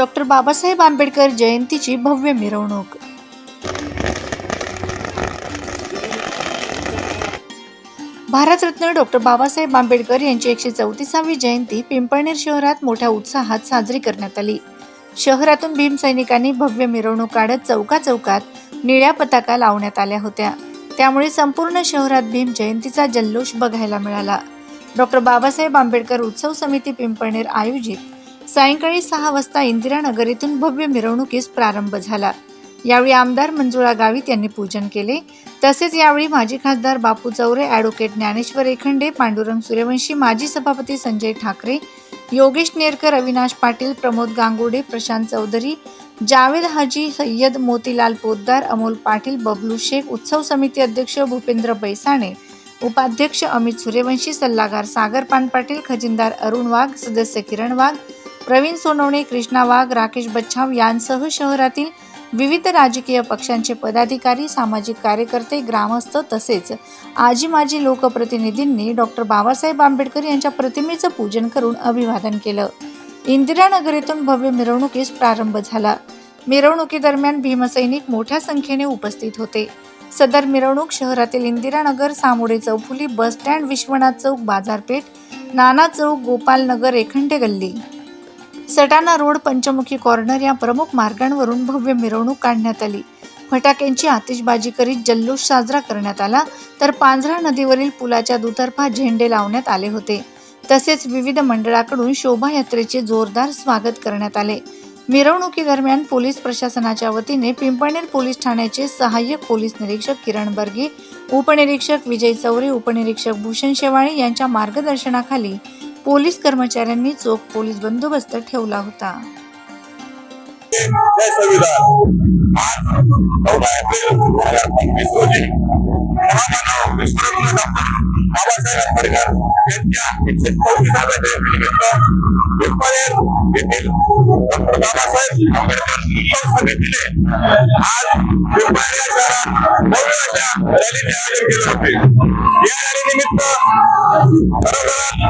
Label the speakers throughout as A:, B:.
A: Doctor Babasaheb Ambedkar जयंतीची भव्य मिरवणूक. Bharat Ratna doctor Babasaheb Ambedkar यांची एकशे चौतीसावी जयंती पिंपळनेर शहरात मोठ्या उत्साहात साजरी करण्यात आली. शहरातून भीम सैनिकांनी भव्य मिरवणूक काढत चौका चौकात निळ्या पताका लावण्यात आल्या होत्या. त्यामुळे संपूर्ण शहरात भीम जयंतीचा जल्लोष बघायला मिळाला. डॉक्टर बाबासाहेब आंबेडकर उत्सव समिती पिंपळनेर आयोजित सायंकाळी सहा वाजता इंदिरानगर येथून भव्य मिरवणुकीस प्रारंभ झाला. यावेळी आमदार मंजुळा गावित यांनी पूजन केले. तसेच यावेळी माजी खासदार बापू चौरे ॲडव्होकेट ज्ञानेश्वर एखंडे पांडुरंग सूर्यवंशी माजी सभापती संजय ठाकरे योगेश नेरकर अविनाश पाटील प्रमोद गांगुडे प्रशांत चौधरी जावेद हाजी सय्यद मोतीलाल पोद्दार अमोल पाटील बबलू शेख उत्सव समिती अध्यक्ष भूपेंद्र बैसाणे उपाध्यक्ष अमित सूर्यवंशी सल्लागार सागर पान पाटील खजिनदार अरुण वाघ सदस्य किरण वाघ प्रवीण सोनवणे कृष्णा वाघ राकेश बच्छाव यांसह शहरातील विविध राजकीय पक्षांचे पदाधिकारी सामाजिक कार्यकर्ते ग्रामस्थ तसेच आजी माजी लोकप्रतिनिधींनी डॉक्टर बाबासाहेब आंबेडकर यांच्या प्रतिमेचं पूजन करून अभिवादन केलं. इंदिरानगर येथून भव्य मिरवणुकीस प्रारंभ झाला. मिरवणुकीदरम्यान भीमसैनिक मोठ्या संख्येने उपस्थित होते. सदर मिरवणूक शहरातील इंदिरानगर सामोडे चौफुली बस स्टँड विश्वनाथ चौक बाजारपेठ नाना चौक गोपालनगर एखंडे गल्ली. सटाणा रोड पंचमुखी कॉर्नर या प्रमुख मार्गांवरून भव्य मिरवणूक काढण्यात आली. फटाक्यांची आतिषबाजी करीत जल्लोष साजरा करण्यात आला तर पांझरा नदीवरील पुलाच्या दुतर्फा झेंडे लावण्यात आले होते. तसेच विविध मंडळाकडून शोभायात्रेचे जोरदार स्वागत करण्यात आले. मिरवणुकीदरम्यान पोलीस प्रशासनाच्या वतीने पिंपळनेर पोलीस ठाण्याचे सहाय्यक पोलीस निरीक्षक किरण बर्गे उपनिरीक्षक विजय चौरे उपनिरीक्षक भूषण शेवाळे यांच्या मार्गदर्शनाखाली पोलीस कर्मचाऱ्यांनी चोख पोलीस बंदोबस्त ठेवला होता.
B: आज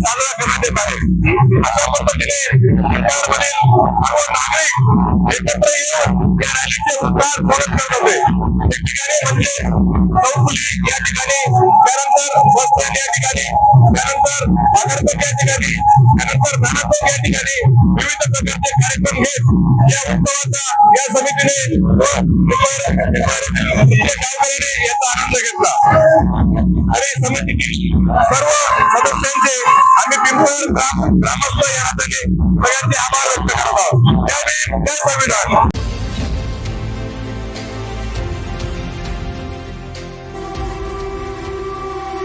B: साजरा करण्यात येत आहे अशा पद्धतीने सर्व नागरिक एकत्र येऊन या रॅलीचे स्वागत करत होते म्हणजे चौफुली या ठिकाणी त्यानंतर बस या ठिकाणी त्यानंतर बाजारपेठ या ठिकाणी त्यानंतर या ठिकाणी विविध प्रकारचे या या समितीने याचा आनंद घेतला आणि समितीतील सर्व सदस्यांचे आम्ही पिंपळ ग्रामस्थ या नात्याने सगळ्यांचे आभार व्यक्त करत. आहोत त्यावेळी त्या संविधान.